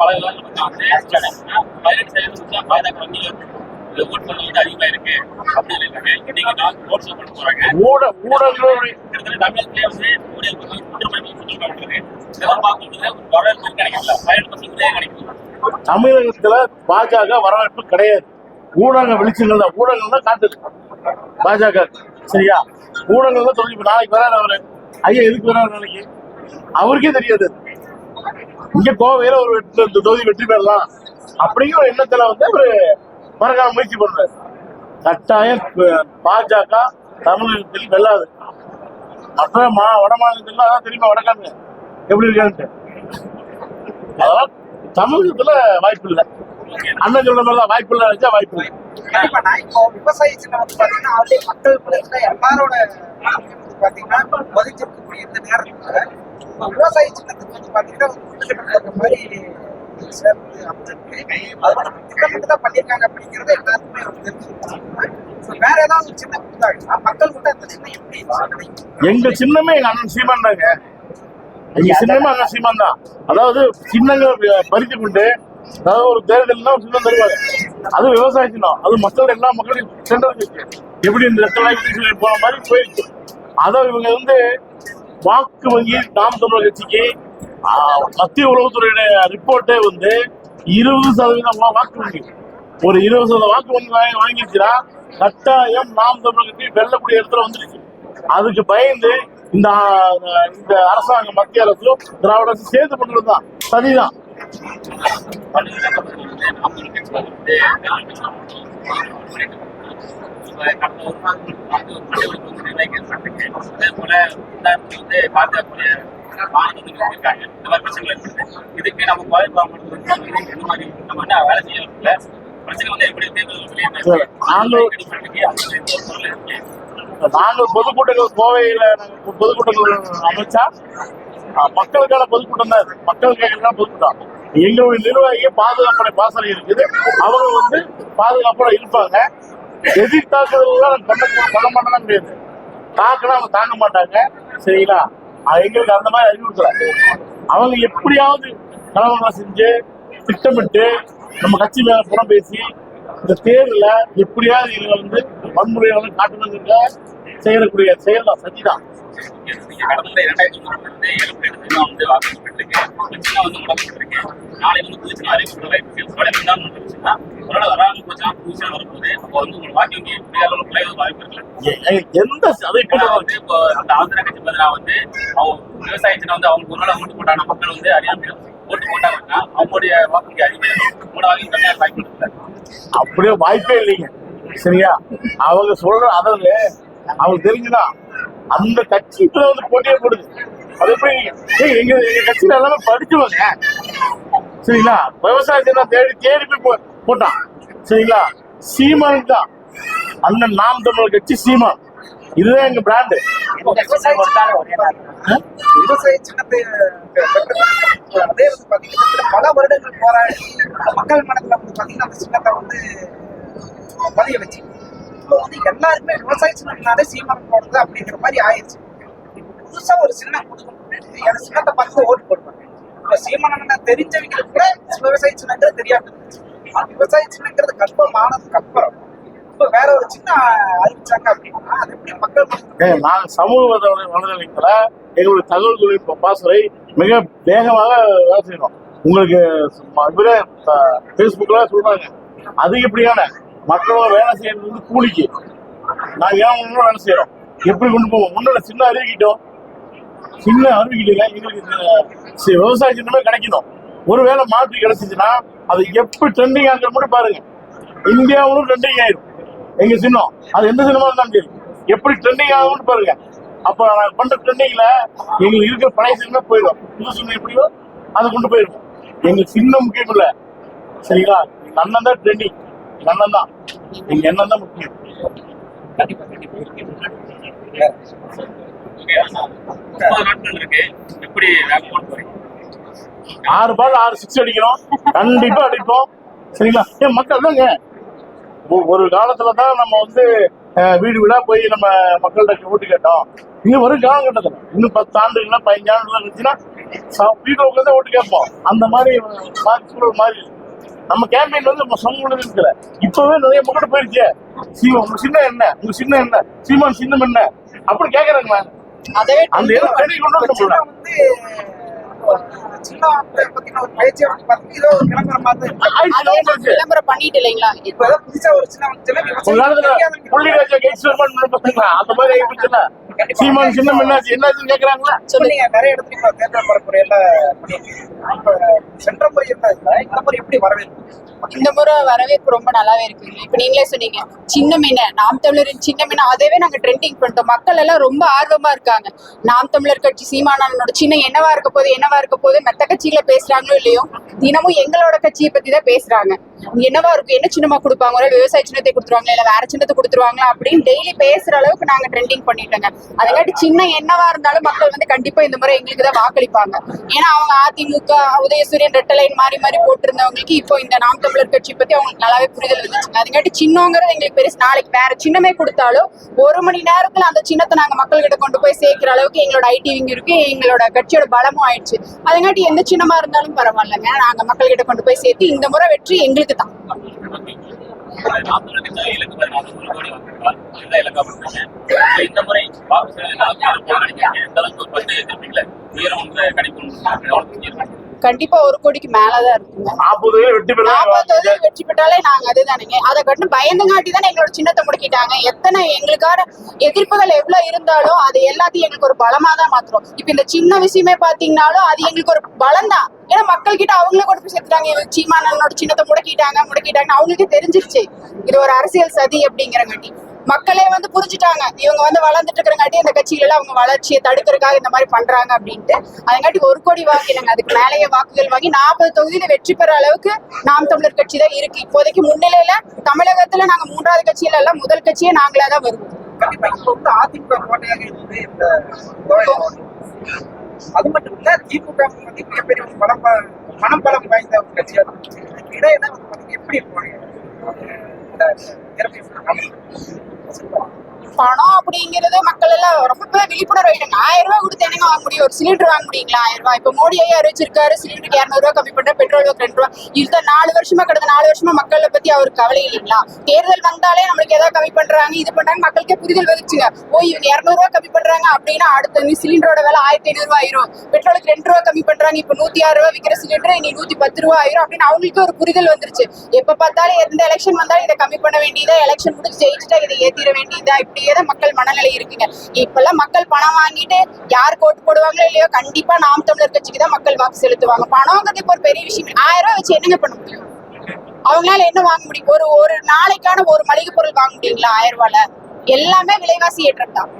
வந்து பதினெட்டு சதவீதம் பாஜக வங்கியில் ஓட் பண்ண வந்து அதிகமா இருக்கு. அப்படின்னு இருக்காங்க இன்னைக்கு நான் ரோட் ஷோ பண்ண போறாங்க. ஊட ஊடகங்களுடைய கிட்டத்தட்ட தமிழகத்திலே வந்து ஊழியர் குற்றப்படி குற்றப்பட்டு இதெல்லாம் பார்க்கும்போது ஒரு வரவேற்பு கிடைக்கல. பதினெட்டு பர்சன்ட் கிடைக்கும் தமிழகத்துல பாஜக வரவேற்பு கிடையாது. ஊடக வெளிச்சங்கள் தான். ஊடகங்கள் தான் காட்டுது. பாஜக. சரியா? ஊடகங்கள் தான் இப்ப நாளைக்கு வராரு அவரு. ஐயா எதுக்கு வராரு நாளைக்கு? அவருக்கே தெரியாது. இங்க கோவையில ஒரு வெற்றி இந்த தொகுதி வெற்றி பெறலாம். அப்படிங்கிற ஒரு எண்ணத்துல வந்து அவரு மறக்காம முயற்சி பண்றாரு. கட்டாயம் பாஜக தமிழகத்தில் வெல்லாது. மற்ற மா வட மாநிலத்துல அதான் தெரியுமா வடக்காங்க எப்படி இருக்கான்ட்டு? அதெல்லாம் தமிழகத்துல வாய்ப்பு இல்லை. அண்ணன் சொல்ற மாதிரி வாய்ப்பு இல்லை நினைச்சா வாய்ப்பு இல்லை. விவசாயி விவசாய வந்து பாத்தீங்கன்னா மக்கள் எல்லாரோட பாத்தீங்கன்னா ஒதுக்கிருக்கக்கூடிய இந்த நேரத்துல விவசாய சின்னத்துக்கு வந்து பாத்தீங்கன்னா மாதிரி அப்படிங்கிறது எல்லாருக்குமே வேற ஏதாவது ஒரு சின்னம் கொடுத்தாங்கன்னா மக்கள் அந்த எப்படி கிடைக்கும் எங்க சின்னமே எங்க அண்ணன் சீமான் தாங்க எங்க சின்னமே அண்ணன் சீமான் தான் அதாவது சின்னங்கள் பறித்து கொண்டு அதாவது ஒரு தேர்தல்னா ஒரு சின்னம் தருவாங்க. அது விவசாய சின்னம். அது மக்கள் எல்லா மக்களையும் சென்றடைஞ்சிருக்கு. எப்படி இந்த போன மாதிரி போயிருக்கு அதை இவங்க வந்து வாக்கு வங்கி நாம் தமிழர் கட்சிக்கு மத்திய உளவுத்துறையுடைய ரிப்போர்ட்டே வந்து இருபது சதவீதம் வாக்கு வங்கி. ஒரு இருபது சதவீதம் வாக்கு வங்கி வாங்கி வாங்கிடுச்சுன்னா கட்டாயம் நாம் தமிழர் கட்சி வெல்லக்கூடிய இடத்துல வந்துருச்சு. அதுக்கு பயந்து இந்த இந்த அரசாங்கம் மத்திய அரசும் திராவிட அரசு சேர்த்து பண்றதுதான் சரிதான். இதுக்கு நம்ம கோயில் மாவட்டத்தில் இந்த மாதிரி நம்ம என்ன வேலை செய்யல பிரச்சனை வந்து எப்படி தேர்தல் நாங்கள் பொதுக்கூட்டங்கள் கோவையில பொதுக்கூட்டங்கள் அமைச்சா மக்களுக்கான பொதுக்கூட்டம் தான் இது. மக்கள் கேட்கறதுக்கான பொதுக்கூட்டம். எங்களுடைய நிர்வாகி பாதுகாப்படை பாசறை இருக்குது. அவங்க வந்து பாதுகாப்போட இருப்பாங்க. எதிர் தாக்குதல்லாம் பண்ண பண்ண மாட்டேதான் முடியாது தாக்கலாம் அவங்க தாங்க மாட்டாங்க. சரிங்களா? அது எங்களுக்கு அந்த மாதிரி அறிவுறுத்தல. அவங்க எப்படியாவது கலவரம் செஞ்சு திட்டமிட்டு நம்ம கட்சி மேல புறம் பேசி இந்த தேர்தல எப்படியாவது இவங்க வந்து வன்முறைகளை காட்டணுங்க செய்யக்கூடிய செயல் தான் சதிதான் கடந்த இரண்டாயிரத்தி ஏழு வந்து வாக்களிக்கப்பட்டிருக்கு பிரச்சனை வந்து நாளை வந்து புதுச்சேரி அறிவிப்பு வாய்ப்பு தொலை வரும்போது அப்போ வந்து உங்களுக்கு வாக்கு வங்கி பெரிய அளவில் குறைய வாய்ப்பு இருக்குல்ல எ- எந்த அதை வந்து இப்போ அந்த ஆந்திரா கட்சி பதிலாக வந்து அவங்க விவசாயத்தில் வந்து அவங்க ஒரு நாள் ஓட்டு போட்டாங்க மக்கள் வந்து அறியாமல் ஓட்டு போட்டாங்கன்னா அவங்களுடைய வாக்கு வங்கி மூணு உங்களோட வாக்கு கம்மியாக வாய்ப்பு இருக்குல்ல அப்படியே வாய்ப்பே இல்லைங்க. சரியா? அவங்க சொல்ற அதாவது அவங்களுக்கு தெரிஞ்சுதான் அந்த கட்சிக்குள்ள வந்து போட்டியே போடுது. அது எப்படி ஏய், எங்க எங்க கட்சியில எல்லாமே படிச்சவங்க சரிங்களா? விவசாயத்தை தான் தேடி தேடி போய் போ- போட்டான். சரிங்களா? சீமான் தான். அண்ணன் நாம் தமிழர் கட்சி சீமான். இதுதான் எங்க பிராண்டு விவசாய விவசாய சின்னத்தை பெற்றது அதே வந்து பாத்தீங்கன்னா பல வருடங்கள் போராடி மக்கள் மனதுல வந்து பாத்தீங்கன்னா அந்த சின்னத்தை வந்து பதிய வச்சு இப்போ வந்து எல்லாருமே விவசாய சின்னத்தினாலே சீமானம் போடுறது அப்படிங்கிற மாதிரி ஆயிடுச்சு இப்போ புதுசா ஒரு சின்னம் கொடுக்கணும் அந்த சின்னத்தை பார்த்து ஓட்டு போடுவாங்க இப்போ சீமானம் தெரிஞ்சவங்களுக்கு கூட விவசாய சின்னங்கிறது தெரியாம இருந்துச்சு அந்த விவசாய சின்னங்கிறது கன்ஃபார்ம் அப்புறம். இப்போ வேற ஒரு சின்ன அறிவிச்சாங்க அப்படின்னா அது எப்படி மக்கள் மனதுல சமூக வலை- வலைதளத்துல எங்களுடைய தகவல் தொழில்நுட்ப பாசறை மிக வேகமாக வேலை செய்யணும் உங்களுக்கு ம- இவரே ஃபேஸ்புக்ல சொல்றாங்க. அதிகப்படியான மக்களோட வேலை செய்யறது வந்து கூலிக்கு. நாங்க ஏன் ஒன்றும் வேலை செய்யறோம்? எப்படி கொண்டு போவோம்? முன்னாடி சின்ன அறிவிக்கிட்டோம். சின்ன அறிவிக்கிட்டீங்க. எங்களுக்கு இந்த விவசாய சின்னமே கிடைக்கணும். ஒருவேளை மாற்றி கிடைச்சிச்சுன்னா அது எப்படி ட்ரெண்டிங் ஆகிற மட்டும் பாருங்க இந்தியாவிலும் ட்ரெண்டிங் ஆயிடும் எங்க சின்னம் அது எந்த சினிமா இருந்தாலும் சரி எப்படி ட்ரெண்டிங் ஆகும்னு பாருங்க அப்ப நான் பண்ற ட்ரெண்டிங்ல எங்களுக்கு இருக்கிற பழைய சினிமா போயிடும் புது சினிமா எப்படியோ அதை கொண்டு போயிடும் எங்களுக்கு சின்னம் முக்கியம் இல்ல சரிங்களா எங்க அண்ணன் தான் ட்ரெண்டிங் எங்க அண்ணன் தான் எங்க எண்ணம் தான் முக்கியம் இருக்கு எப்படி போறீங்க ஆறு பால் ஆறு சிக்ஸ் அடிக்கிறோம் கண்டிப்பா அடிப்போம். சரிங்களா? ஏன் மக்கள் தாங்க ஒரு காலத்துல தான் நம்ம வந்து வீடு வீடா போய் நம்ம மக்கள்கிட்ட ஓட்டு கேட்டோம். இன்னும் வரும் காலகட்டத்தில் இன்னும் பத்து ஆண்டுகளா பதினஞ்சு ஆண்டுகள் இருந்துச்சுன்னா வீட்டுல உட்காந்து ஓட்டு கேட்போம். அந்த மாதிரி சூழல் இருக்கு. நம்ம கேம்பெயின் வந்து நம்ம சமூக இருக்கிற இப்பவே நிறைய மக்கள் போயிருச்சு. சீமா உங்க சின்ன என்ன? உங்க சின்ன என்ன? சீமான் சின்னம் என்ன? அப்படி கேக்குறாங்களா? அதவே அந்த கொண்டு வந்து சின்ன பத்தின ஒரு பயிற்சி வந்து ஏதோ ஒரு விளம்பரம் மாதிரி விளம்பரம் பண்ணிட்டு இல்லைங்களா இப்ப புதுசா ஒரு சின்ன சின்ன ஒரு காலத்துல புள்ளி ராஜா கைஸ்வரன் பசங்களா அந்த மாதிரி ஆயிடுச்சுல சீமான் சின்னம் என்னாச்சு என்னாச்சுன்னு கேக்குறாங்களா? சொன்னீங்க நிறைய இடத்துல இப்ப தேர்தல் பரப்புரையில பண்ணிருக்கீங்க இப்ப சென்ற முறை இருந்ததுல இந்த முறை எப்படி வரவேற்பு? இந்த முறை வரவேற்பு ரொம்ப நல்லாவே இருக்குங்க இப்ப நீங்களே சொன்னீங்க சின்ன மீன நாம் தமிழரின் சின்ன மீன அதவே நாங்க ட்ரெண்டிங் பண்ணிட்டோம். மக்கள் எல்லாம் ரொம்ப ஆர்வமா இருக்காங்க. நாம் தமிழர் கட்சி சீமானனோட சின்ன என்னவா இருக்க போகுது என்னவா இருக்க போகுது மத்த கட்சியில பேசுறாங்களோ இல்லையோ தினமும் எங்களோட கட்சியை பத்தி தான் பேசுறாங்க. என்னவா இருக்கும்? என்ன சின்னமா கொடுப்பாங்க விவசாய சின்னத்தை கொடுத்துருவாங்களா? இல்ல வேற சின்னத்தை கொடுத்துருவாங்களா? அப்படின்னு டெய்லி பேசுற அளவுக்கு நாங்க ட்ரெண்டிங் பண்ணிட்டோங்க. அதங்காட்டி சின்ன என்னவா இருந்தாலும் மக்கள் வந்து கண்டிப்பா இந்த முறை எங்களுக்கு தான் வாக்களிப்பாங்க. ஏன்னா அவங்க அதிமுக உதயசூரியன் ரெட்டலைன் மாறி மாறி போட்டிருந்தவங்களுக்கு இப்போ இந்த நாம் தமிழர் கட்சி பத்தி அவங்களுக்கு நல்லாவே புரிதல் வந்துச்சுங்க. அதுங்காட்டி சின்னங்கிறது எங்களுக்கு பெருசு. நாளைக்கு வேற சின்னமே கொடுத்தாலும் ஒரு மணி நேரத்துல அந்த சின்னத்தை நாங்க மக்கள்கிட்ட கொண்டு போய் சேர்க்கிற அளவுக்கு எங்களோட ஐடிவிங் இருக்கு. எங்களோட கட்சியோட பலமும் ஆயிடுச்சு. அதுங்காட்டி எந்த சின்னமா இருந்தாலும் பரவாயில்லைங்க. நாங்க மக்கள்கிட்ட கொண்டு போய் சேர்த்து இந்த முறை வெற்றி எங்களுக்கு இலக்கு தான் ஒரு இலக்கா இந்த முறை வாக்கு சேவை எந்த அளவுக்கு பத்து திருப்பீங்களா உயரம் கணிப்பு கண்டிப்பா ஒரு கோடிக்கு மேலதான் இருக்குங்க. நாற்பது வெற்றி நாற்பது வெற்றி பெற்றாலே நாங்க அதுதானுங்க. அதை கண்டு பயந்துங்காட்டி தான் எங்களோட சின்னத்தை முடக்கிட்டாங்க. எத்தனை எங்களுக்கான எதிர்ப்புகள் எவ்வளவு இருந்தாலும் அது எல்லாத்தையும் எங்களுக்கு ஒரு பலமா தான் மாத்துறோம். இப்ப இந்த சின்ன விஷயமே பாத்தீங்கன்னாலும் அது எங்களுக்கு ஒரு பலம் தான். ஏன்னா மக்கள் கிட்ட அவங்களே கொண்டு போய் சேர்த்துட்டாங்க. சீமானனோட சின்னத்தை முடக்கிட்டாங்க முடக்கிட்டாங்க அவங்களுக்கே தெரிஞ்சிருச்சு. இது ஒரு அரசியல் சதி அப்படிங்கிறங்காட்டி. மக்களே வந்து புரிஞ்சுட்டாங்க. இவங்க வந்து வளர்ந்துட்டு இருக்கிறங்காட்டி இந்த கட்சிகள் அவங்க வளர்ச்சியை தடுக்கிறதுக்காக இந்த மாதிரி பண்றாங்க அப்படின்ட்டு. அதங்காட்டி ஒரு கோடி வாங்கினாங்க அதுக்கு மேலேயே வாக்குகள் வாங்கி நாற்பது தொகுதியில வெற்றி பெற அளவுக்கு நாம் தமிழர் கட்சி தான் இருக்கு. இப்போதைக்கு முன்னிலையில தமிழகத்துல நாங்க மூன்றாவது கட்சியில எல்லாம் முதல் கட்சியே நாங்களா தான் வருவோம். அதிமுக அது மட்டும் இல்ல திமுக வந்து மிகப்பெரிய ஒரு பலம் வாய்ந்த கட்சியா இடையில எப்படி இருப்பாங்க இந்த பணம் அப்படிங்கிறது மக்கள் எல்லாம் ரொம்ப விழிப்புணர்வு ஆயிட்டாங்க. ஆயிரம் ரூபாய் கொடுத்து என்னங்க வாங்க முடியும்? ஒரு சிலிண்டர் வாங்க முடியுங்களா? ஆயிரம் ரூபாய். இப்ப மோடி ஐயா அறிவிச்சிருக்காரு சிலிண்டருக்கு இரநூறு ரூபாய் கம்மி பண்ற பெட்ரோல் ரெண்டு ரூபாய். இதுதான் நாலு வருஷமா கடந்த நாலு வருஷமா மக்களை பத்தி அவருக்கு கவலை இல்லைங்களா? தேர்தல் வந்தாலே நம்மளுக்கு ஏதாவது கம்மி பண்றாங்க இது பண்றாங்க மக்களுக்கே புரிதல் வந்துச்சுங்க ஓ இவங்க இரநூறு ரூபாய் கம்மி பண்றாங்க அப்படின்னா அடுத்த நீ சிலிண்டரோட விலை ஆயிரத்தி ஐநூறு ரூபாய் ஆயிரும். பெட்ரோலுக்கு ரெண்டு ரூபாய் கம்மி பண்றாங்க இப்ப நூத்தி ஆறு ரூபாய் விற்கிற சிலிண்டர் இனி நூத்தி பத்து ரூபாய் ஆயிரும் அப்படின்னு அவங்களுக்கு ஒரு புரிதல் வந்துருச்சு. எப்ப பார்த்தாலும் எந்த எலெக்ஷன் வந்தாலும் இதை கம்மி பண்ண வேண்டியதா? எலெக்ஷன் முடிஞ்சு ஜெயிச்சுட்டா இதை ஏத்திர வேண்டியதா? இப்படி இப்படியே தான் மக்கள் மனநிலை இருக்குங்க. இப்பெல்லாம் மக்கள் பணம் வாங்கிட்டு யார் கோட்டு போடுவாங்களோ இல்லையோ கண்டிப்பா நாம் தமிழர் கட்சிக்கு தான் மக்கள் வாக்கு செலுத்துவாங்க. பணம்ங்கிறது இப்போ ஒரு பெரிய விஷயம் ஆயிரம் ரூபாய் வச்சு என்னங்க பண்ண முடியும்? அவங்களால என்ன வாங்க முடியும்? ஒரு ஒரு நாளைக்கான ஒரு மளிகை பொருள் வாங்க முடியுங்களா? ஆயிரம் ரூபாயில? எல்லாமே விலைவாசி ஏற்றம் தான்